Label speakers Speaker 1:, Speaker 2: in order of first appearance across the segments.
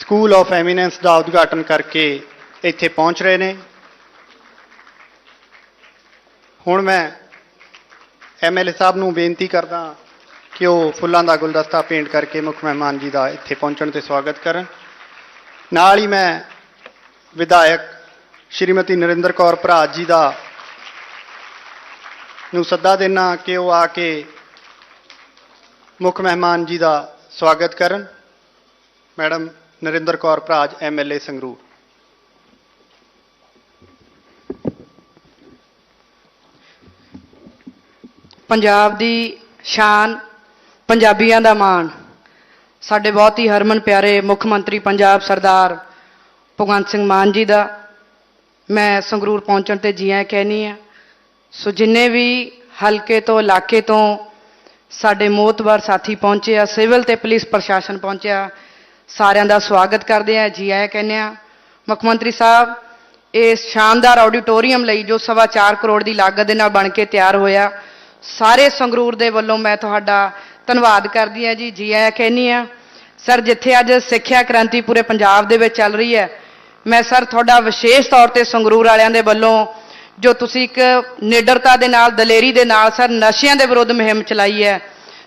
Speaker 1: School of eminence ਦਾ ਉਦਘਾਟਨ ਕਰਕੇ ਇੱਥੇ ਪਹੁੰਚ ਰਹੇ ਨੇ। ਹੁਣ ਮੈਂ ਐਮਐਲਏ ਸਾਹਿਬ ਨੂੰ ਬੇਨਤੀ ਕਰਦਾ ਕਿ ਉਹ ਫੁੱਲਾਂ ਦਾ ਗੁਲਦਸਤਾ ਪੇਂਟ ਕਰਕੇ ਮੁੱਖ ਮਹਿਮਾਨ ਜੀ ਦਾ ਇੱਥੇ ਪਹੁੰਚਣ ਤੇ ਸਵਾਗਤ ਕਰਨ। ਨਾਲ ਹੀ ਮੈਂ ਵਿਧਾਇਕ ਸ਼੍ਰੀਮਤੀ ਨਰਿੰਦਰ ਕੌਰ ਭਰਾਜ ਜੀ ਦਾ ਨੂੰ ਸੱਦਾ ਦੇਣਾ ਕਿ ਉਹ ਆ ਕੇ ਮੁੱਖ ਮਹਿਮਾਨ ਜੀ ਦਾ ਸਵਾਗਤ ਕਰਨ। Madam Narinder Kaur Bharaj MLA Sangrur.
Speaker 2: Punjab ਦੀ ਸ਼ਾਨ, ਪੰਜਾਬੀਆਂ ਦਾ ਮਾਣ। ਸਾਡੇ ਬਹੁਤ ਹੀ ਹਰਮਨ ਪਿਆਰੇ ਮੁੱਖ ਮੰਤਰੀ ਪੰਜਾਬ ਸਰਦਾਰ ਭਗਵੰਤ ਸਿੰਘ ਮਾਨ ਜੀ ਦਾ। ਮੈਂ ਸੰਗਰੂਰ ਪਹੁੰਚਣ ਤੇ ਜੀਆਂ ਆਇਆਂ ਕਹਿਨੀ ਆ। ਸੋ ਜਿੰਨੇ ਵੀ ਹਲਕੇ ਤੋਂ, ਇਲਾਕੇ ਤੋਂ ਸਾਡੇ ਮੋਤਬਰ ਸਾਥੀ ਪਹੁੰਚੇ ਆ, ਸਿਵਲ ਤੇ ਪੁਲਿਸ ਪ੍ਰਸ਼ਾਸਨ ਪਹੁੰਚਿਆ ਸਾਰਿਆਂ ਦਾ ਸਵਾਗਤ ਕਰਦੇ ਆ, ਜੀ ਆਇਆਂ ਕਹਿੰਦੇ ਆ। ਮੁੱਖ ਮੰਤਰੀ ਸਾਹਿਬ ਇਸ ਸ਼ਾਨਦਾਰ ਆਡੀਟੋਰੀਅਮ ਲਈ ਜੋ ਸਵਾ ਚਾਰ ਕਰੋੜ ਦੀ ਲਾਗਤ ਦੇ ਨਾਲ ਬਣ ਕੇ ਤਿਆਰ ਹੋਇਆ, ਸਾਰੇ ਸੰਗਰੂਰ ਦੇ ਵੱਲੋਂ ਮੈਂ ਤੁਹਾਡਾ ਧੰਨਵਾਦ ਕਰਦੀ ਹਾਂ ਜੀ ਜੀ ਆਇਆਂ ਕਹਿੰਦੀ ਆ। ਸਰ, ਜਿੱਥੇ ਅੱਜ ਸਿੱਖਿਆ ਕ੍ਰਾਂਤੀ ਪੂਰੇ ਪੰਜਾਬ ਦੇ ਵਿੱਚ ਚੱਲ ਰਹੀ ਹੈ, ਮੈਂ ਸਰ ਤੁਹਾਡਾ ਵਿਸ਼ੇਸ਼ ਤੌਰ ਤੇ ਸੰਗਰੂਰ ਵਾਲਿਆਂ ਦੇ ਵੱਲੋਂ, ਜੋ ਤੁਸੀਂ ਇੱਕ ਨਿਡਰਤਾ ਦੇ ਨਾਲ, ਦਲੇਰੀ ਦੇ ਨਾਲ ਸਰ ਨਸ਼ਿਆਂ ਦੇ ਵਿਰੁੱਧ ਮੁਹਿੰਮ ਚਲਾਈ ਹੈ,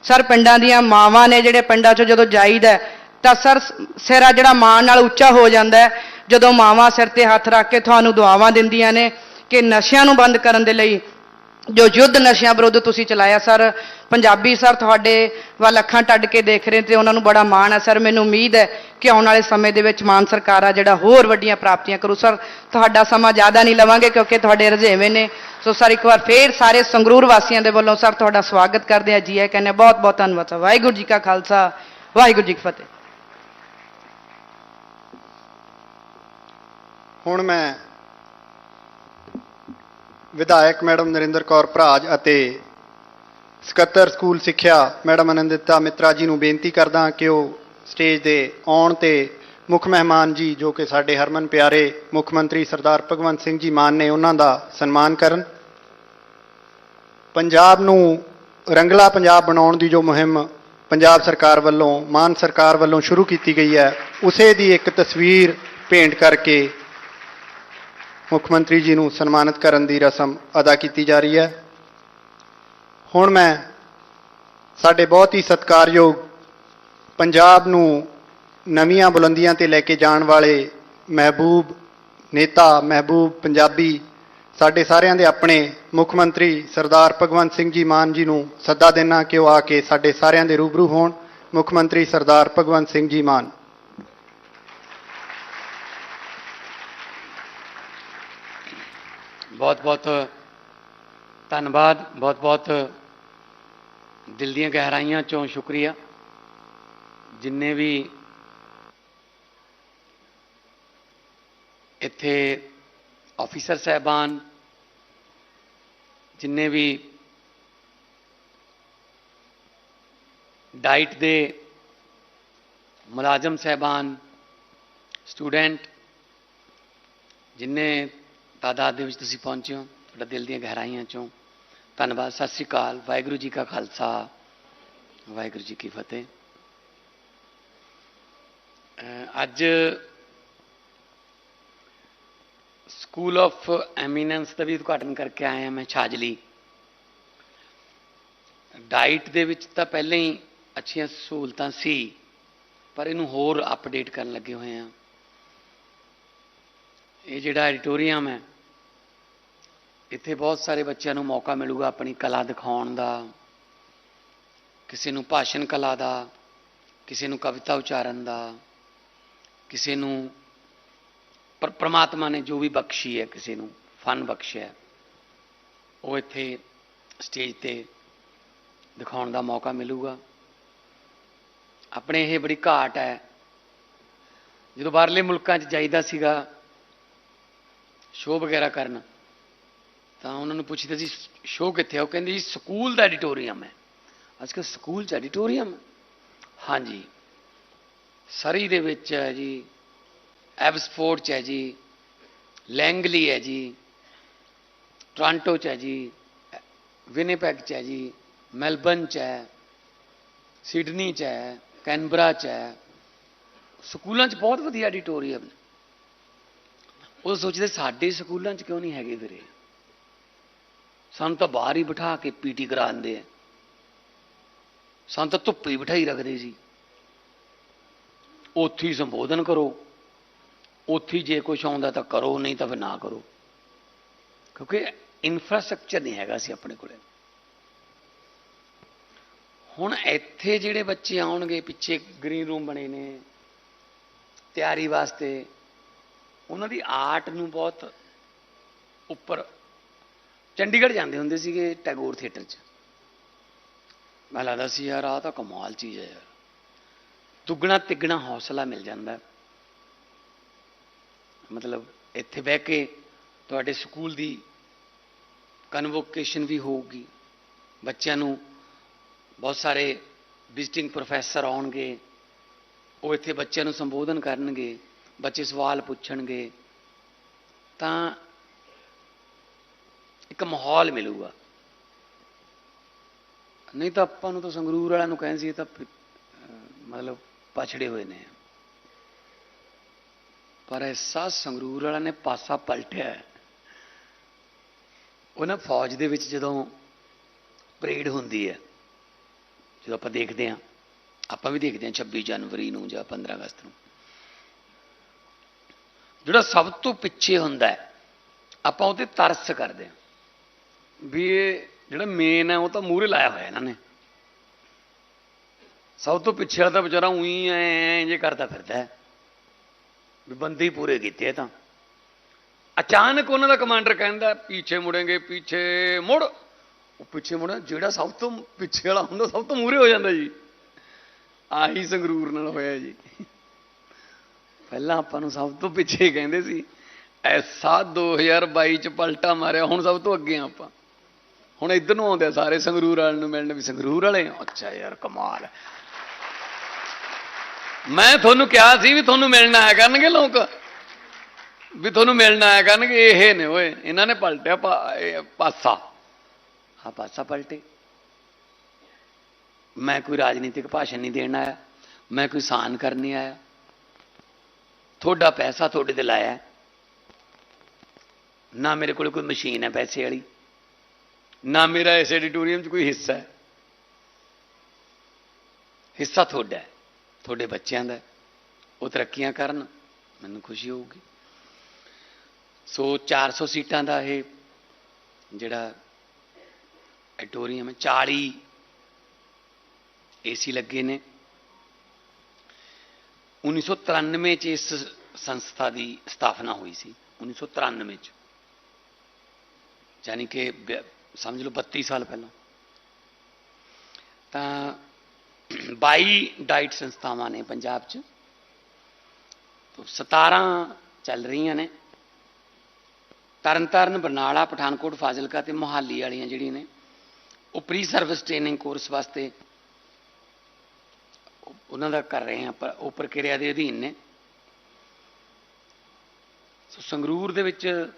Speaker 2: ਸਰ ਪਿੰਡਾਂ ਦੀਆਂ ਮਾਵਾਂ ਨੇ ਜਿਹੜੇ ਪਿੰਡਾਂ 'ਚੋਂ ਜਦੋਂ ਜਾਈਦਾ ਤਾਂ ਸਰ ਸਿਰ ਆ ਜਿਹੜਾ ਮਾਣ ਨਾਲ ਉੱਚਾ ਹੋ ਜਾਂਦਾ ਜਦੋਂ ਮਾਵਾਂ ਸਿਰ ਤੇ ਹੱਥ ਰੱਖ ਕੇ ਤੁਹਾਨੂੰ ਦੁਆਵਾਂ ਦਿੰਦੀਆਂ ਨੇ ਕਿ ਨਸ਼ਿਆਂ ਨੂੰ ਬੰਦ ਕਰਨ ਦੇ ਲਈ, ਜੋ ਯੁੱਧ ਨਸ਼ਿਆਂ ਵਿਰੁੱਧ ਤੁਸੀਂ ਚਲਾਇਆ, ਸਰ, ਪੰਜਾਬੀ ਸਰ ਤੁਹਾਡੇ ਵੱਲ ਅੱਖਾਂ ਟੱਡ ਕੇ ਦੇਖ ਰਹੇ ਤੇ ਉਹਨਾਂ ਨੂੰ ਬੜਾ ਮਾਣ ਹੈ। ਸਰ, ਮੈਨੂੰ ਉਮੀਦ ਹੈ ਕਿ ਆਉਣ ਵਾਲੇ ਸਮੇਂ ਦੇ ਵਿੱਚ ਮਾਨ ਸਰਕਾਰ ਆ ਜਿਹੜਾ ਹੋਰ ਵੱਡੀਆਂ ਪ੍ਰਾਪਤੀਆਂ ਕਰੂ। ਸਰ, ਤੁਹਾਡਾ ਸਮਾਂ ਜ਼ਿਆਦਾ ਨਹੀਂ ਲਵਾਂਗੇ ਕਿਉਂਕਿ ਤੁਹਾਡੇ ਰੁਝੇਵੇਂ ਨੇ। ਸੋ ਸਰ, ਇੱਕ ਵਾਰ ਫੇਰ ਸਾਰੇ ਸੰਗਰੂਰ ਵਾਸੀਆਂ ਦੇ ਵੱਲੋਂ ਸਰ, ਤੁਹਾਡਾ ਸਵਾਗਤ ਕਰਦੇ ਆ ਜੀ ਆਇਆਂ ਕਹਿੰਦੇ ਬਹੁਤ ਬਹੁਤ ਧੰਨਵਾਦ ਸਰ। ਵਾਹਿਗੁਰੂ ਜੀ ਕਾ ਖਾਲਸਾ, ਵਾਹਿਗੁਰੂ ਜੀ ਕੀ ਫਤਿਹ।
Speaker 1: ਹੁਣ ਮੈਂ ਵਿਧਾਇਕ ਮੈਡਮ ਨਰਿੰਦਰ ਕੌਰ ਭਰਾਜ ਅਤੇ ਸਕੱਤਰ ਸਕੂਲ ਸਿੱਖਿਆ ਮੈਡਮ ਅਨੰਦਿਤਾ ਮਿੱਤਰਾ ਜੀ ਨੂੰ ਬੇਨਤੀ ਕਰਦਾ ਕਿ ਉਹ ਸਟੇਜ ਦੇ ਆਉਣ ਤੇ ਮੁੱਖ ਮਹਿਮਾਨ ਜੀ, ਜੋ ਕਿ ਸਾਡੇ ਹਰਮਨ ਪਿਆਰੇ ਮੁੱਖ ਮੰਤਰੀ ਸਰਦਾਰ ਭਗਵੰਤ ਸਿੰਘ ਜੀ ਮਾਨ ਨੇ ਉਹਨਾਂ ਦਾ ਸਨਮਾਨ ਕਰਨ। ਪੰਜਾਬ ਨੂੰ ਰੰਗਲਾ ਪੰਜਾਬ ਬਣਾਉਣ ਦੀ ਜੋ ਮੁਹਿੰਮ ਪੰਜਾਬ ਸਰਕਾਰ ਵੱਲੋਂ, ਮਾਨ ਸਰਕਾਰ ਵੱਲੋਂ ਸ਼ੁਰੂ ਕੀਤੀ ਗਈ ਹੈ, ਉਸੇ ਦੀ ਇੱਕ ਤਸਵੀਰ ਭੇਂਟ ਕਰਕੇ ਮੁੱਖ ਮੰਤਰੀ ਜੀ ਨੂੰ ਸਨਮਾਨਿਤ ਕਰਨ ਦੀ ਰਸਮ ਅਦਾ ਕੀਤੀ ਜਾ ਰਹੀ ਹੈ। ਹੁਣ ਮੈਂ ਸਾਡੇ ਬਹੁਤ ਹੀ ਸਤਿਕਾਰਯੋਗ ਪੰਜਾਬ ਨੂੰ ਨਵੀਆਂ ਬੁਲੰਦੀਆਂ ਤੇ ਲੈ ਕੇ ਜਾਣ ਵਾਲੇ ਮਹਿਬੂਬ ਨੇਤਾ, ਮਹਿਬੂਬ ਪੰਜਾਬੀ, ਸਾਡੇ ਸਾਰਿਆਂ ਦੇ ਆਪਣੇ ਮੁੱਖ ਮੰਤਰੀ ਸਰਦਾਰ ਭਗਵੰਤ ਸਿੰਘ ਜੀ ਮਾਨ ਜੀ ਨੂੰ ਸੱਦਾ ਦੇਣਾ ਕਿ ਉਹ ਆ ਕੇ ਸਾਡੇ ਸਾਰਿਆਂ ਦੇ ਰੂਬਰੂ ਹੋਣ। ਮੁੱਖ ਮੰਤਰੀ ਸਰਦਾਰ ਭਗਵੰਤ ਸਿੰਘ ਜੀ ਮਾਨ।
Speaker 3: ਬਹੁਤ ਬਹੁਤ ਧੰਨਵਾਦ ਬਹੁਤ ਬਹੁਤ ਦਿਲ ਦੀਆਂ ਗਹਿਰਾਈਆਂ ਚੋਂ ਸ਼ੁਕਰੀਆ। ਜਿੰਨੇ ਵੀ ਇੱਥੇ ਆਫੀਸਰ ਸਹਿਬਾਨ, ਜਿੰਨੇ ਵੀ ਡਾਈਟ ਦੇ ਮੁਲਾਜ਼ਮ ਸਹਿਬਾਨ, ਸਟੂਡੈਂਟ, ਜਿੰਨੇ ਤਾਦਾਦ ਦੇ ਵਿੱਚ ਤੁਸੀਂ ਪਹੁੰਚੇ ਹੋ, ਤੁਹਾਡਾ ਦਿਲ ਦੀਆਂ ਗਹਿਰਾਈਆਂ ਚੋਂ। ਧੰਨਵਾਦ, ਸਤਿ ਸ੍ਰੀ ਅਕਾਲ, ਵਾਹਿਗੁਰੂ ਜੀ ਕਾ ਖਾਲਸਾ, ਵਾਹਿਗੁਰੂ ਜੀ ਕੀ ਫਤਿਹ। ਅੱਜ ਸਕੂਲ ਆਫ ਐਮੀਨੈਂਸ ਦਾ ਵੀ ਉਦਘਾਟਨ ਕਰਕੇ ਆਇਆ ਮੈਂ ਛਾਜਲੀ। ਡਾਈਟ ਦੇ ਵਿੱਚ ਤਾਂ ਪਹਿਲਾਂ ਹੀ ਅੱਛੀਆਂ ਸਹੂਲਤਾਂ ਸੀ, ਪਰ ਇਹਨੂੰ ਹੋਰ ਅਪਡੇਟ ਕਰਨ ਲੱਗੇ ਹੋਏ ਆ ਇਹ ਜਿਹੜਾ ਐਡੀਟੋਰੀਅਮ ਹੈ ਇੱਥੇ ਬਹੁਤ ਸਾਰੇ ਬੱਚਿਆਂ ਨੂੰ ਮੌਕਾ ਮਿਲੂਗਾ ਆਪਣੀ ਕਲਾ ਦਿਖਾਉਣ ਦਾ, ਕਿਸੇ ਨੂੰ ਭਾਸ਼ਣ ਕਲਾ ਦਾ, ਕਿਸੇ ਨੂੰ ਕਵਿਤਾ ਉਚਾਰਨ ਦਾ, ਕਿਸੇ ਨੂੰ ਪਰ ਪ੍ਰਮਾਤਮਾ ਨੇ ਜੋ ਵੀ ਬਖਸ਼ੀ ਹੈ, ਕਿਸੇ ਨੂੰ ਫਨ ਬਖਸ਼ਿਆ ਉਹ ਇੱਥੇ ਸਟੇਜ ਤੇ ਦਿਖਾਉਣ ਦਾ ਮੌਕਾ ਮਿਲੂਗਾ। ਆਪਣੇ ਇਹ ਬੜੀ ਘਾਟ ਹੈ, ਜਦੋਂ ਬਾਹਰਲੇ ਮੁਲਕਾਂ 'ਚ ਜਾਈਦਾ ਸੀਗਾ, ਸ਼ੋਅ ਵਗੈਰਾ ਕਰਨ ਤਾਂ ਉਹਨਾਂ ਨੂੰ ਪੁੱਛੀਦਾ ਜੀ ਸ਼ੋਅ ਕਿੱਥੇ ਆ? ਉਹ ਕਹਿੰਦੇ ਜੀ ਸਕੂਲ ਦਾ ਐਡੀਟੋਰੀਅਮ ਹੈ। ਅੱਜ ਕੱਲ੍ਹ ਸਕੂਲ 'ਚ ਐਡੀਟੋਰੀਅਮ ਹਾਂਜੀ। ਸਰੀ ਦੇ ਵਿੱਚ ਹੈ ਜੀ। ਐਬਸਫੋਰਡ 'ਚ ਹੈ ਜੀ। ਲੈਂਗਲੀ ਹੈ ਜੀ। ਟੋਰਾਂਟੋ 'ਚ ਹੈ ਜੀ। ਵਿਨੀਪੈਗ 'ਚ ਹੈ ਜੀ। ਮੈਲਬਨ 'ਚ ਹੈ। ਸਿਡਨੀ 'ਚ ਹੈ। ਕੈਨਬਰਾ 'ਚ ਹੈ। ਸਕੂਲਾਂ 'ਚ ਬਹੁਤ ਵਧੀਆ ਐਡੀਟੋਰੀਅਮ ਉਹ ਸੋਚਦੇ ਸਾਡੇ ਸਕੂਲਾਂ 'ਚ ਕਿਉਂ ਨਹੀਂ ਹੈਗੇ ਵੀਰੇ? ਸਾਨੂੰ ਤਾਂ ਬਾਹਰ ਹੀ ਬਿਠਾ ਕੇ ਪੀਟੀ ਕਰਾਉਂਦੇ ਆ। ਸਾਨੂੰ ਤਾਂ ਧੁੱਪੇ ਹੀ ਬਿਠਾਈ ਰੱਖਦੇ ਸੀ। ਉੱਥੇ ਹੀ ਸੰਬੋਧਨ ਕਰੋ। ਉੱਥੇ ਜੇ ਕੁਝ ਆਉਂਦਾ ਤਾਂ ਕਰੋ, ਨਹੀਂ ਤਾਂ ਫਿਰ ਨਾ ਕਰੋ। ਕਿਉਂਕਿ ਇਨਫਰਾਸਟ੍ਰਕਚਰ ਨਹੀਂ ਹੈਗਾ ਸੀ ਆਪਣੇ ਕੋਲੇ। ਹੁਣ ਇੱਥੇ ਜਿਹੜੇ ਬੱਚੇ ਆਉਣਗੇ, ਪਿੱਛੇ ਗ੍ਰੀਨ ਰੂਮ ਬਣੇ ਨੇ, ਤਿਆਰੀ ਵਾਸਤੇ, ਉਹਨਾਂ ਦੀ ਆਰਟ ਨੂੰ ਬਹੁਤ ਉੱਪਰ ਚੰਡੀਗੜ੍ਹ ਜਾਂਦੇ ਹੁੰਦੇ ਸੀਗੇ ਟੈਗੋਰ ਥੀਏਟਰ 'ਚ। ਮੈਂ ਲੱਗਦਾ ਸੀ, ਯਾਰ, ਆਹ ਤਾਂ ਕਮਾਲ ਚੀਜ਼ ਹੈ ਯਾਰ। ਦੁੱਗਣਾ ਤਿੱਗਣਾ ਹੌਸਲਾ ਮਿਲ ਜਾਂਦਾ। ਮਤਲਬ ਇੱਥੇ ਬਹਿ ਕੇ ਤੁਹਾਡੇ ਸਕੂਲ ਦੀ ਕਨਵੋਕੇਸ਼ਨ ਵੀ ਹੋਊਗੀ। ਬੱਚਿਆਂ ਨੂੰ ਬਹੁਤ ਸਾਰੇ ਵਿਜ਼ਿਟਿੰਗ ਪ੍ਰੋਫੈਸਰ ਆਉਣਗੇ। ਉਹ ਇੱਥੇ ਬੱਚਿਆਂ ਨੂੰ ਸੰਬੋਧਨ ਕਰਨਗੇ। ਬੱਚੇ ਸਵਾਲ ਪੁੱਛਣਗੇ। ਤਾਂ ਇੱਕ ਮਾਹੌਲ ਮਿਲੂਗਾ। ਨਹੀਂ ਤਾਂ ਆਪਾਂ ਨੂੰ ਤਾਂ ਸੰਗਰੂਰ ਵਾਲਿਆਂ ਨੂੰ ਕਹਿੰਦੇ ਸੀ, ਇਹ ਤਾਂ ਮਤਲਬ ਪਛੜੇ ਹੋਏ ਨੇ। ਪਰ ਐਸਾ ਸੰਗਰੂਰ ਵਾਲਿਆਂ ਨੇ ਪਾਸਾ ਪਲਟਿਆ ਹੈ। ਉਹ ਨਾ ਫੌਜ ਦੇ ਵਿੱਚ ਜਦੋਂ ਪਰੇਡ ਹੁੰਦੀ ਹੈ, ਜਦੋਂ ਆਪਾਂ ਦੇਖਦੇ ਹਾਂ, ਆਪਾਂ ਵੀ ਦੇਖਦੇ ਹਾਂ 26 ਜਨਵਰੀ ਨੂੰ ਜਾਂ 15 ਅਗਸਤ ਨੂੰ। ਜਿਹੜਾ ਸਭ ਤੋਂ ਪਿੱਛੇ ਹੁੰਦਾ ਹੈ, ਆਪਾਂ ਉਹਤੇ ਤਰਸ ਕਰਦੇ ਹਾਂ। ਵੀ ਇਹ ਜਿਹੜਾ ਮੇਨ ਹੈ, ਉਹ ਤਾਂ ਮੂਹਰੇ ਲਾਇਆ ਹੋਇਆ ਇਹਨਾਂ ਨੇ। ਸਭ ਤੋਂ ਪਿੱਛੇ ਵਾਲਾ ਤਾਂ ਵਿਚਾਰਾ ਉਹੀ ਐ ਜੇ ਕਰਦਾ ਫਿਰਦਾ ਹੈ। ਵੀ ਬੰਦੇ ਹੀ ਪੂਰੇ ਕੀਤੇ ਤਾਂ। ਅਚਾਨਕ ਉਹਨਾਂ ਦਾ ਕਮਾਂਡਰ ਕਹਿੰਦਾ, ਪਿੱਛੇ ਮੁੜेंगे ਪਿੱਛੇ ਮੁੜ। ਉਹ ਪਿੱਛੇ ਮੁੜ ਜਿਹੜਾ ਸਭ ਤੋਂ ਪਿੱਛੇ ਵਾਲਾ ਹੁੰਦਾ ਸਭ ਤੋਂ ਮੂਹਰੇ ਹੋ ਜਾਂਦਾ ਜੀ। ਆਹੀ ਸੰਗਰੂਰ ਨਾਲ ਹੋਇਆ ਜੀ। ਪਹਿਲਾਂ ਆਪਾਂ ਨੂੰ ਸਭ ਤੋਂ ਪਿੱਛੇ ਕਹਿੰਦੇ ਸੀ, ਐਸਾ 2022 ਚ ਪਲਟਾ ਮਾਰਿਆ, ਹੁਣ ਸਭ ਤੋਂ ਅੱਗੇ ਆ ਆਪਾਂ। ਹੁਣ ਇੱਧਰ ਨੂੰ ਆਉਂਦੇ ਆ ਸਾਰੇ ਸੰਗਰੂਰ ਵਾਲਿਆਂ ਨੂੰ ਮਿਲਣ ਵੀ ਸੰਗਰੂਰ ਵਾਲੇ ਅੱਛਾ ਯਾਰ, ਕਮਾਲ। ਮੈਂ ਤੁਹਾਨੂੰ ਕਿਹਾ ਸੀ ਵੀ ਤੁਹਾਨੂੰ ਮਿਲਣ ਆਇਆ ਕਰਨਗੇ ਲੋਕ। ਵੀ ਤੁਹਾਨੂੰ ਮਿਲਣਾ ਆਇਆ ਕਰਨਗੇ, ਇਹ ਨੇ ਓਏ, ਇਹਨਾਂ ਨੇ ਪਲਟਿਆ ਪਾਸਾ। ਹਾਂ ਪਾਸਾ ਪਲਟੇ। ਮੈਂ ਕੋਈ ਰਾਜਨੀਤਿਕ ਭਾਸ਼ਣ ਨਹੀਂ ਦੇਣ ਆਇਆ। ਮੈਂ ਕੋਈ ਸਾਨ ਕਰਨ ਨਹੀਂ ਆਇਆ। ਤੁਹਾਡਾ ਪੈਸਾ ਤੁਹਾਡੇ ਤੇ ਲਾਇਆ। ਨਾ ਮੇਰੇ ਕੋਲ ਕੋਈ ਮਸ਼ੀਨ ਹੈ ਪੈਸੇ ਵਾਲੀ। ਨਾ ਮੇਰਾ ਇਸ ਐਡੀਟੋਰੀਅਮ 'ਚ ਕੋਈ ਹਿੱਸਾ ਹੈ। ਹਿੱਸਾ ਤੁਹਾਡਾ ਹੈ, ਤੁਹਾਡੇ ਬੱਚਿਆਂ ਦਾ ਉਹ ਤਰੱਕੀਆਂ ਕਰਨ, ਮੈਨੂੰ ਖੁਸ਼ੀ ਹੋਊਗੀ। ਸੋ 400 ਸੀਟਾਂ ਦਾ ਇਹ ਜਿਹੜਾ ਐਡੀਟੋਰੀਅਮ ਹੈ 40 ਏਸੀ ਲੱਗੇ ਨੇ। 1993 ਚ ਇਸ ਸੰਸਥਾ ਦੀ ਸਥਾਪਨਾ ਹੋਈ ਸੀ 1993 ਚ। ਯਾਨੀ ਕਿ ਸਮਝ ਲਓ 32 ਸਾਲ ਪਹਿਲਾਂ। ਤਾਂ 22 ਡਾਈਟ ਸੰਸਥਾਵਾਂ ਨੇ ਪੰਜਾਬ 'ਚ। ਤੋਂ 17 ਚੱਲ ਰਹੀਆਂ ਨੇ। ਤਰਨਤਾਰਨ, ਬਰਨਾਲਾ, ਪਠਾਨਕੋਟ, ਫਾਜ਼ਿਲਕਾ ਤੇ ਮੁਹਾਲੀ ਵਾਲੀਆਂ ਜਿਹੜੀਆਂ ਨੇ, ਉਹ ਪ੍ਰੀ ਸਰਵਿਸ ਟ੍ਰੇਨਿੰਗ ਕੋਰਸ ਵਾਸਤੇ ਉਹਨਾਂ ਦਾ ਕਰ ਰਹੇ ਹਾਂ ਪਰ ਉਹ ਪ੍ਰਕਿਰਿਆ ਦੇ ਅਧੀਨ ਨੇ। ਸੋ ਸੰਗਰੂਰ ਦੇ ਵਿੱਚ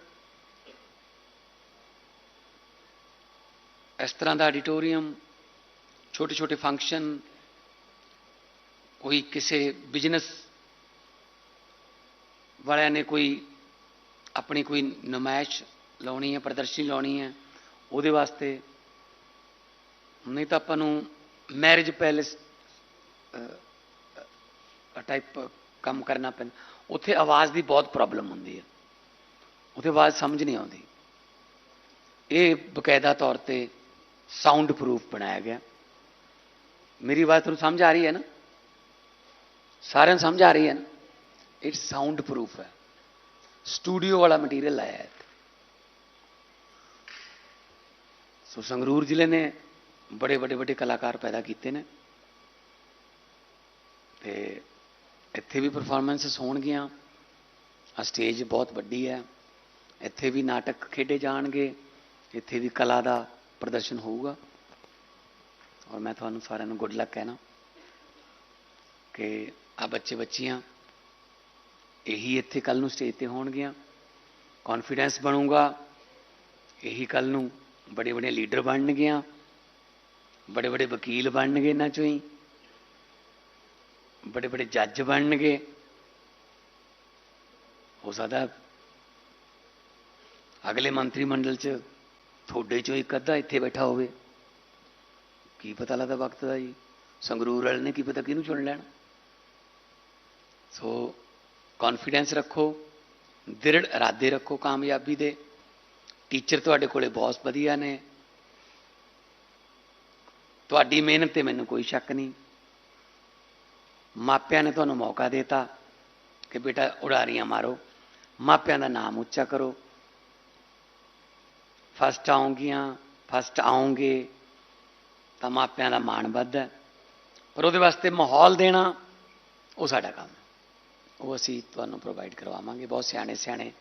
Speaker 3: ਇਸ ਤਰ੍ਹਾਂ ਦਾ ਆਡੀਟੋਰੀਅਮ ਛੋਟੇ ਛੋਟੇ ਫੰਕਸ਼ਨ ਕੋਈ ਕਿਸੇ ਬਿਜ਼ਨਸ ਵਾਲਿਆਂ ਨੇ ਕੋਈ ਆਪਣੀ ਕੋਈ ਨਮਾਇਸ਼ ਲਾਉਣੀ ਹੈ, ਪ੍ਰਦਰਸ਼ਨੀ ਲਾਉਣੀ ਹੈ, ਉਹਦੇ ਵਾਸਤੇ ਨਹੀਂ ਤਾਂ ਆਪਾਂ ਨੂੰ ਮੈਰਿਜ ਪੈਲੇਸ ਟਾਈਪ ਕੰਮ ਕਰਨਾ ਪੈਂਦਾ। ਉੱਥੇ ਆਵਾਜ਼ ਦੀ ਬਹੁਤ ਪ੍ਰੋਬਲਮ ਹੁੰਦੀ ਹੈ। ਉੱਥੇ ਆਵਾਜ਼ ਸਮਝ ਨਹੀਂ ਆਉਂਦੀ। ਇਹ ਬਕਾਇਦਾ ਤੌਰ ਤੇ ਸਾਊਂਡ ਪ੍ਰੂਫ ਬਣਾਇਆ ਗਿਆ। ਮੇਰੀ ਆਵਾਜ਼ ਤੁਹਾਨੂੰ ਸਮਝ ਆ ਰਹੀ ਹੈ ਨਾ? ਸਾਰਿਆਂ ਨੂੰ ਸਮਝ ਆ ਰਹੀ ਹੈ ਨਾ? ਇਟ ਸਾਊਂਡ ਪ੍ਰੂਫ ਹੈ। ਸਟੂਡੀਓ ਵਾਲਾ ਮਟੀਰੀਅਲ ਆਇਆ ਹੈ। ਸੋ ਸੰਗਰੂਰ ਜ਼ਿਲ੍ਹੇ ਨੇ ਬੜੇ ਵੱਡੇ ਵੱਡੇ ਕਲਾਕਾਰ ਪੈਦਾ ਕੀਤੇ ਨੇ। ਤੇ ਇੱਥੇ ਵੀ ਪਰਫਾਰਮੈਂਸਸ ਹੋਣਗੀਆਂ। ਆ ਸਟੇਜ ਬਹੁਤ ਵੱਡੀ ਹੈ। ਇੱਥੇ ਵੀ ਨਾਟਕ ਖੇਡੇ ਜਾਣਗੇ। ਇੱਥੇ ਵੀ ਕਲਾ ਦਾ ਪ੍ਰਦਰਸ਼ਨ ਹੋਊਗਾ। ਔਰ ਮੈਂ ਤੁਹਾਨੂੰ ਸਾਰਿਆਂ ਨੂੰ ਗੁੱਡ ਲੱਕ ਕਹਿਣਾ ਕਿ ਆ ਬੱਚੇ ਬੱਚੀਆਂ ਇਹੀ ਇੱਥੇ ਕੱਲ ਨੂੰ ਸਟੇਜ ਤੇ ਹੋਣਗੀਆਂ। ਕੌਨਫੀਡੈਂਸ ਬਣੂਗਾ। ਇਹੀ ਕੱਲ ਨੂੰ ਬੜੇ ਬੜੇ ਲੀਡਰ ਬਣਨਗੀਆਂ। ਬੜੇ ਬੜੇ ਵਕੀਲ ਬਣਨਗੇ ਇਹਨਾਂ ਚੋਂ ਹੀ। ਬੜੇ ਬੜੇ ਜੱਜ ਬਣਨਗੇ। ਹੋ ਸਕਦਾ ਅਗਲੇ ਮੰਤਰੀ ਮੰਡਲ 'ਚ ਤੁਹਾਡੇ 'ਚੋਂ ਇੱਕ ਅੱਧਾ ਇੱਥੇ ਬੈਠਾ ਹੋਵੇ ਕੀ ਪਤਾ ਲੱਗਦਾ ਵਕਤ ਦਾ ਜੀ ਸੰਗਰੂਰ ਵਾਲੇ ਨੇ ਕੀ ਪਤਾ ਕਿਹਨੂੰ ਚੁਣ ਲੈਣਾ ਸੋ ਕੌਨਫੀਡੈਂਸ ਰੱਖੋ ਦ੍ਰਿੜ ਇਰਾਦੇ ਰੱਖੋ ਕਾਮਯਾਬੀ ਦੇ ਟੀਚਰ ਤੁਹਾਡੇ ਕੋਲੇ ਬਹੁਤ ਵਧੀਆ ਨੇ ਤੁਹਾਡੀ ਮਿਹਨਤ ਤੇ ਮੈਨੂੰ ਕੋਈ ਸ਼ੱਕ ਨਹੀਂ ਮਾਪਿਆਂ ਨੇ ਤੁਹਾਨੂੰ ਮੌਕਾ ਦਿੱਤਾ ਕਿ ਬੇਟਾ ਉਡਾਰੀਆਂ ਮਾਰੋ ਮਾਪਿਆਂ ਦਾ ਨਾਮ ਉੱਚਾ ਕਰੋ ਫਸਟ ਆਉਂਗੀਆਂ, ਫਸਟ ਆਉਂਗੇ, ਤਾਂ ਮਾਪਿਆਂ ਦਾ ਮਾਣ ਵੱਧਦਾ ਪਰ ਉਹਦੇ ਵਾਸਤੇ ਮਾਹੌਲ ਦੇਣਾ, ਉਹ ਸਾਡਾ ਕੰਮ ਉਹ ਅਸੀਂ ਤੁਹਾਨੂੰ ਪ੍ਰੋਵਾਈਡ ਕਰਵਾਵਾਂਗੇ। ਬਹੁਤ ਸਿਆਣੇ ਸਿਆਣੇ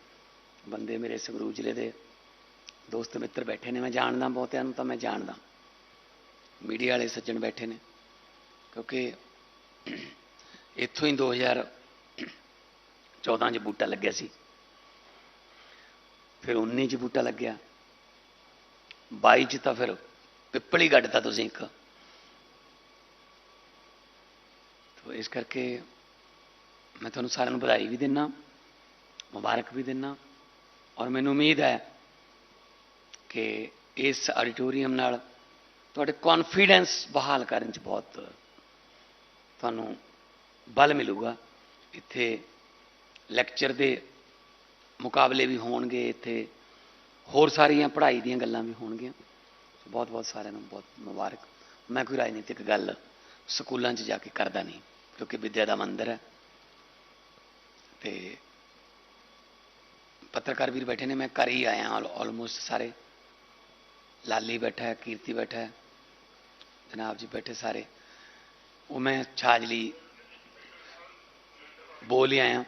Speaker 3: ਬੰਦੇ ਮੇਰੇ ਸੰਗਰੂਰ ਜ਼ਿਲ੍ਹੇ ਦੇ ਦੋਸਤ ਮਿੱਤਰ ਬੈਠੇ ਨੇ। ਮੈਂ ਜਾਣਦਾ ਬਹੁਤਿਆਂ ਨੂੰ, ਤਾਂ ਮੈਂ ਜਾਣਦਾ। ਮੀਡੀਆ ਵਾਲੇ ਸੱਜਣ ਬੈਠੇ ਨੇ। ਕਿਉਂਕਿ ਇੱਥੋਂ ਹੀ 2014 ਚ ਬੂਟਾ ਲੱਗਿਆ ਸੀ। ਫਿਰ 19 ਚ ਬੂਟਾ ਲੱਗਿਆ। 22 ਚ ਤਾਂ ਫਿਰ ਪਿੱਪਲੀ ਗੱਡਤਾ ਤੁਸੀਂ ਇੱਕ। ਤੋ ਇਸ ਕਰਕੇ ਮੈਂ ਤੁਹਾਨੂੰ ਸਾਰਿਆਂ ਨੂੰ ਵਧਾਈ ਵੀ ਦਿੰਨਾ, ਮੁਬਾਰਕ ਵੀ ਦਿੰਨਾ ਔਰ ਮੈਨੂੰ ਉਮੀਦ ਹੈ ਕਿ ਇਸ ਆਡੀਟੋਰੀਅਮ ਨਾਲ ਤੁਹਾਡੇ ਕੌਨਫੀਡੈਂਸ ਬਹਾਲ ਕਰਨ ਚ ਬਹੁਤ ਤੁਹਾਨੂੰ ਬਲ ਮਿਲੂਗਾ। ਇੱਥੇ ਲੈਕਚਰ ਦੇ ਮੁਕਾਬਲੇ ਵੀ ਹੋਣਗੇ, ਇੱਥੇ ਹੋਰ ਸਾਰੀਆਂ ਪੜ੍ਹਾਈ ਦੀਆਂ ਗੱਲਾਂ ਵੀ ਹੋਣਗੀਆਂ। ਬਹੁਤ ਬਹੁਤ ਸਾਰਿਆਂ ਨੂੰ ਬਹੁਤ ਮੁਬਾਰਕ। ਮੈਂ ਕੋਈ ਰਾਜਨੀਤਿਕ ਗੱਲ ਸਕੂਲਾਂ 'ਚ ਜਾ ਕੇ ਕਰਦਾ ਨਹੀਂ, ਕਿਉਂਕਿ ਵਿਦਿਆ ਦਾ ਮੰਦਰ ਹੈ। ਤੇ ਪੱਤਰਕਾਰ ਵੀਰ ਬੈਠੇ ਨੇ, ਮੈਂ ਕਰ ਹੀ ਆਇਆ ਆਲਮੋਸਟ ਸਾਰੇ। ਲਾਲੀ ਬੈਠਾ ਹੈ ਕੀਰਤੀ ਬੈਠਾ ਹੈ ਜਨਾਬ ਜੀ ਬੈਠੇ ਸਾਰੇ। ਉਹ ਮੈਂ ਛਾਜਲੀ ਬੋਲ ਹੀ ਆਇਆ।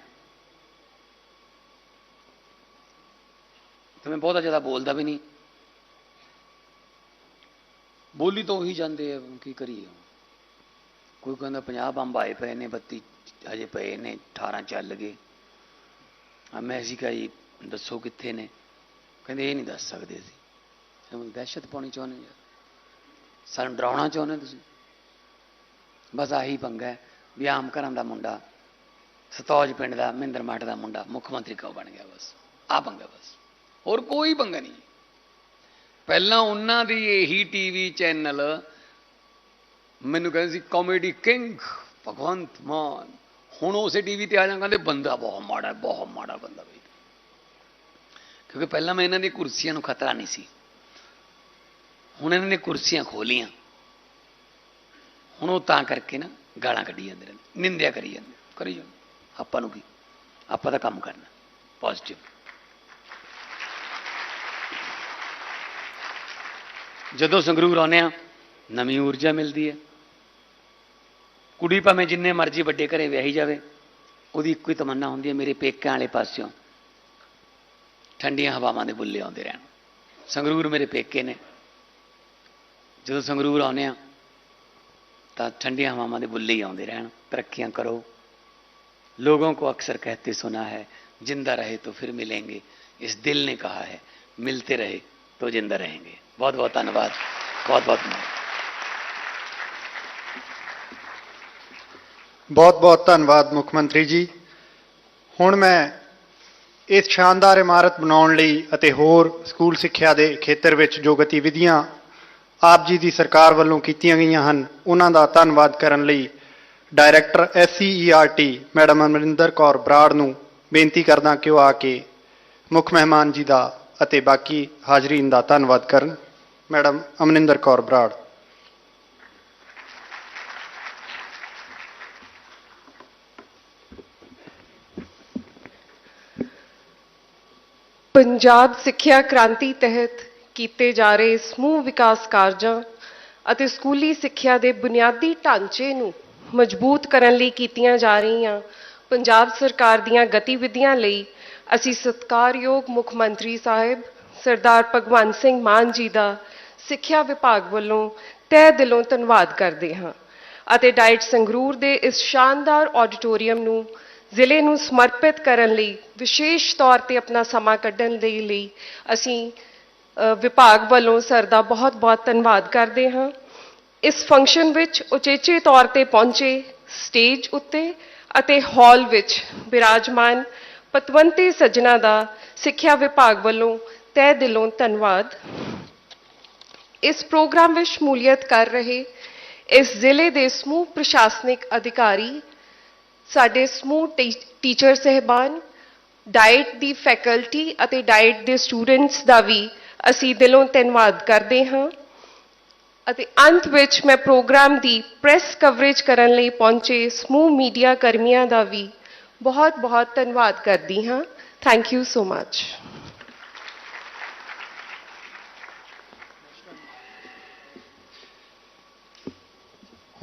Speaker 3: ਤੇ ਮੈਂ ਬਹੁਤਾ ਜ਼ਿਆਦਾ ਬੋਲਦਾ ਵੀ ਨਹੀਂ। ਬੋਲੀ ਤੋਂ ਉਹੀ ਜਾਂਦੇ ਆ, ਕੀ ਕਰੀਏ ਕੋਈ ਕਹਿੰਦਾ 50 ਬੰਬ ਆਏ ਪਏ ਨੇ 32 ਹਜੇ ਪਏ ਨੇ 18 ਚੱਲ ਗਏ। ਆ ਮੈਂ ਸੀ ਕਿਹਾ ਦੱਸੋ ਕਿੱਥੇ ਨੇ? ਕਹਿੰਦੇ ਇਹ ਨਹੀਂ ਦੱਸ ਸਕਦੇ ਸੀ ਸਾਨੂੰ ਦਹਿਸ਼ਤ ਪਾਉਣੀ ਚਾਹੁੰਦੇ ਯਾਰ ਸਾਨੂੰ ਡਰਾਉਣਾ ਚਾਹੁੰਦੇ ਤੁਸੀਂ? ਬਸ ਆਹੀ ਪੰਗਾ ਹੈ ਵੀ ਆਮ ਘਰਾਂ ਦਾ ਮੁੰਡਾ, ਸਤੌਜ ਪਿੰਡ ਦਾ, ਮਹਿੰਦਰ ਮਾਟ ਦਾ ਮੁੰਡਾ ਮੁੱਖ ਮੰਤਰੀ ਕਿਉਂ ਬਣ ਗਿਆ ਬਸ? ਆ ਪੰਗਾ ਬਸ। ਹੋਰ ਕੋਈ ਪੰਗਾ ਨਹੀਂ। ਪਹਿਲਾਂ ਉਹਨਾਂ ਦੀ ਇਹੀ ਟੀਵੀ ਚੈਨਲ ਮੈਨੂੰ ਕਹਿੰਦੇ ਸੀ ਕਾਮੇਡੀ ਕਿੰਗ ਭਗਵੰਤ ਮਾਨ। ਹੁਣ ਉਸੇ ਟੀਵੀ ਤੇ ਆ ਜਾਂ ਕਹਿੰਦੇ ਬੰਦਾ ਬਹੁਤ ਮਾੜਾ ਹੈ, ਬਹੁਤ ਮਾੜਾ ਬੰਦਾ ਬਈ। ਕਿਉਂਕਿ ਪਹਿਲਾਂ ਮੈਂ ਇਹਨਾਂ ਦੀ ਕੁਰਸੀਆਂ ਨੂੰ ਖਤਰਾ ਨਹੀਂ ਸੀ। ਹੁਣ ਇਹਨਾਂ ਨੇ ਕੁਰਸੀਆਂ ਖੋਲੀਆਂ। ਹੁਣ ਉਹ ਤਾਂ ਕਰਕੇ ਨਾ ਗਾਲਾਂ ਕੱਢੀ ਜਾਂਦੇ ਨੇ ਨਿੰਦਿਆ ਕਰੀ ਜਾਂਦੇ। ਕਰੀ ਜਾਂਦੇ। ਆਪਾਂ ਨੂੰ ਕੀ? ਆਪਾਂ ਤਾਂ ਕੰਮ ਕਰਨਾ। ਪੋਜ਼ਿਟਿਵ ਜਦੋਂ ਸੰਗਰੂਰ ਆਉਂਦੇ ਆ ਨਵੀਂ ਊਰਜਾ ਮਿਲਦੀ ਹੈ ਕੁੜੀ ਭਾਵੇਂ ਜਿੰਨੇ ਮਰਜ਼ੀ ਵੱਡੇ ਘਰੇ ਵਿਆਹੀ ਜਾਵੇ ਉਹਦੀ ਇੱਕੋ ਹੀ ਤਮੰਨਾ ਹੁੰਦੀ ਹੈ ਮੇਰੇ ਪੇਕਿਆਂ ਵਾਲੇ ਪਾਸਿਓਂ ਠੰਡੀਆਂ ਹਵਾਵਾਂ ਦੇ ਬੁੱਲੇ ਆਉਂਦੇ ਰਹਿਣ ਸੰਗਰੂਰ ਮੇਰੇ ਪੇਕੇ ਨੇ ਜਦੋਂ ਸੰਗਰੂਰ ਆਉਂਦੇ ਆ ਤਾਂ ਠੰਡੀਆਂ ਹਵਾਵਾਂ ਦੇ ਬੁੱਲੇ ਹੀ ਆਉਂਦੇ ਰਹਿਣ ਤਰੱਕੀਆਂ ਕਰੋ लोगों को अक्सर कहते सुना है जिंदा रहे तो फिर मिलेंगे इस दिल ने कहा है मिलते रहे तो जिंदा रहेंगे ਬਹੁਤ ਬਹੁਤ ਧੰਨਵਾਦ। ਬਹੁਤ ਬਹੁਤ
Speaker 1: ਬਹੁਤ ਬਹੁਤ ਧੰਨਵਾਦ ਮੁੱਖ ਮੰਤਰੀ ਜੀ। ਹੁਣ ਮੈਂ ਇਸ ਸ਼ਾਨਦਾਰ ਇਮਾਰਤ ਬਣਾਉਣ ਲਈ ਅਤੇ ਹੋਰ ਸਕੂਲ ਸਿੱਖਿਆ ਦੇ ਖੇਤਰ ਵਿੱਚ ਜੋ ਗਤੀਵਿਧੀਆਂ ਆਪ ਜੀ ਦੀ ਸਰਕਾਰ ਵੱਲੋਂ ਕੀਤੀਆਂ ਗਈਆਂ ਹਨ, ਉਹਨਾਂ ਦਾ ਧੰਨਵਾਦ ਕਰਨ ਲਈ director SCERT madam Amrinder Kaur Brar ਨੂੰ ਬੇਨਤੀ ਕਰਦਾ ਕਿ ਉਹ ਆ ਕੇ ਮੁੱਖ ਮਹਿਮਾਨ ਜੀ ਦਾ ਅਤੇ ਬਾਕੀ ਹਾਜ਼ਰੀਨ ਦਾ ਧੰਨਵਾਦ ਕਰਨ। ਮੈਡਮ ਅਮਰਿੰਦਰ ਕੌਰ ਬਰਾੜ।
Speaker 4: ਪੰਜਾਬ ਸਿੱਖਿਆ ਕ੍ਰਾਂਤੀ ਤਹਿਤ ਕੀਤੇ ਜਾ ਰਹੇ ਸਮੂਹ ਵਿਕਾਸ ਕਾਰਜਾਂ ਅਤੇ ਸਕੂਲੀ ਸਿੱਖਿਆ ਦੇ ਬੁਨਿਆਦੀ ਢਾਂਚੇ ਨੂੰ ਮਜ਼ਬੂਤ ਕਰਨ ਲਈ ਕੀਤੀਆਂ ਜਾ ਰਹੀਆਂ ਪੰਜਾਬ ਸਰਕਾਰ ਦੀਆਂ ਗਤੀਵਿਧੀਆਂ ਲਈ ਅਸੀਂ ਸਤਿਕਾਰਯੋਗ ਮੁੱਖ ਮੰਤਰੀ ਸਾਹਿਬ ਸਰਦਾਰ ਭਗਵੰਤ ਸਿੰਘ ਮਾਨ ਜੀ ਦਾ ਸਿੱਖਿਆ ਵਿਭਾਗ ਵੱਲੋਂ ਤਹਿ ਦਿਲੋਂ ਧੰਨਵਾਦ ਕਰਦੇ ਹਾਂ ਅਤੇ ਡਾਇਟ ਸੰਗਰੂਰ ਦੇ ਇਸ ਸ਼ਾਨਦਾਰ ਆਡੀਟੋਰੀਅਮ ਨੂੰ ਜ਼ਿਲ੍ਹੇ ਨੂੰ ਸਮਰਪਿਤ ਕਰਨ ਲਈ ਵਿਸ਼ੇਸ਼ ਤੌਰ ਤੇ ਆਪਣਾ ਸਮਾਂ ਕੱਢਣ ਦੇ ਲਈ ਅਸੀਂ ਵਿਭਾਗ ਵੱਲੋਂ ਸਰ ਦਾ ਬਹੁਤ-ਬਹੁਤ ਧੰਨਵਾਦ ਕਰਦੇ ਹਾਂ। ਇਸ ਫੰਕਸ਼ਨ ਵਿੱਚ ਉਚੇਚੇ ਤੌਰ ਤੇ ਪਹੁੰਚੇ ਸਟੇਜ ਉੱਤੇ ਅਤੇ ਹਾਲ ਵਿੱਚ ਬਿਰਾਜਮਾਨ ਪਤਵੰਤੇ ਸੱਜਣਾ ਦਾ ਸਿੱਖਿਆ ਵਿਭਾਗ ਵੱਲੋਂ ਤਹਿ ਦਿਲੋਂ ਧੰਨਵਾਦ। ਇਸ ਪ੍ਰੋਗਰਾਮ ਵਿੱਚ ਸ਼ਮੂਲੀਅਤ ਕਰ ਰਹੇ ਇਸ ਜ਼ਿਲ੍ਹੇ ਦੇ ਸਮੂਹ ਪ੍ਰਸ਼ਾਸਨਿਕ ਅਧਿਕਾਰੀ, ਸਾਡੇ ਸਮੂਹ ਟੀ- ਟੀਚਰ ਸਹਿਬਾਨ ਡਾਈਟ ਦੀ ਫੈਕਲਟੀ ਅਤੇ ਡਾਈਟ ਦੇ ਸਟੂਡੈਂਟਸ ਦਾ ਵੀ ਅਸੀਂ ਦਿਲੋਂ ਧੰਨਵਾਦ ਕਰਦੇ ਹਾਂ ਅਤੇ ਅੰਤ ਵਿੱਚ ਮੈਂ ਪ੍ਰੋਗਰਾਮ ਦੀ ਪ੍ਰੈਸ ਕਵਰੇਜ ਕਰਨ ਲਈ ਪਹੁੰਚੇ ਸਮੂਹ ਮੀਡੀਆ ਕਰਮੀਆਂ ਦਾ ਵੀ ਬਹੁਤ ਬਹੁਤ ਧੰਨਵਾਦ ਕਰਦੀ ਹਾਂ। ਥੈਂਕ ਯੂ ਸੋ ਮੱਚ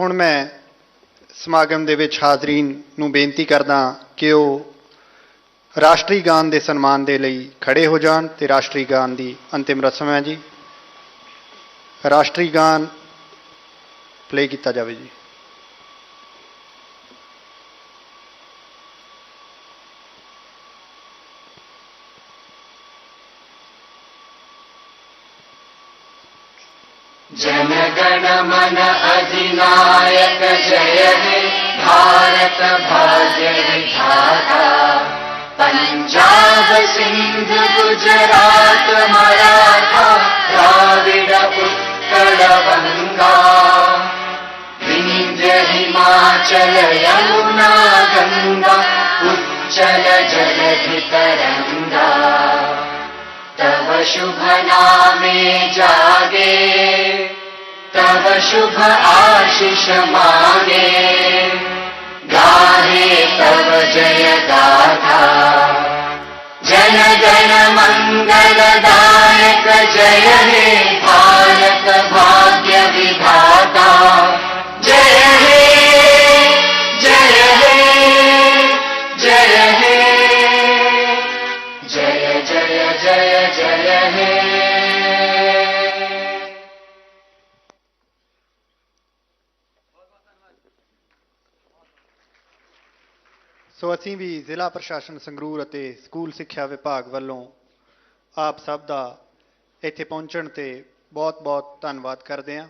Speaker 1: ਹੁਣ ਮੈਂ ਸਮਾਗਮ ਦੇ ਵਿੱਚ ਹਾਜ਼ਰੀਨ ਨੂੰ ਬੇਨਤੀ ਕਰਦਾ ਕਿ ਉਹ ਰਾਸ਼ਟਰੀ ਗਾਨ ਦੇ ਸਨਮਾਨ ਦੇ ਲਈ ਖੜੇ ਹੋ ਜਾਣ ਤੇ ਰਾਸ਼ਟਰੀ ਗਾਨ ਦੀ ਅੰਤਿਮ ਰਸਮ ਹੈ ਜੀ। ਰਾਸ਼ਟਰੀ ਗਾਨ ਪਲੇ ਕੀਤਾ ਜਾਵੇ ਜੀ।
Speaker 5: ਜਨ ਗਣ ਮਨ ਅਧਿ अधिनायक जय भारत भाग्य विधाता। पंजाब सिंध गुजरात मराठा द्राविड उत्कल बंगा विंध्य हिमाचल यमुना गंगा उच्चल जलधि तरंगा तव शुभ नामे जागे तव शुभ आशीष मागे गाहे तव जय गाथा जन गण मंगलदायक जय हे भारत भाग्य
Speaker 1: ਸੋ ਅਸੀਂ ਵੀ ਜ਼ਿਲ੍ਹਾ ਪ੍ਰਸ਼ਾਸਨ, ਸੰਗਰੂਰ ਅਤੇ ਸਕੂਲ ਸਿੱਖਿਆ ਵਿਭਾਗ ਵੱਲੋਂ ਆਪ ਸਭ ਦਾ ਇੱਥੇ ਪਹੁੰਚਣ ਤੇ ਬਹੁਤ-ਬਹੁਤ ਧੰਨਵਾਦ ਕਰਦੇ ਹਾਂ।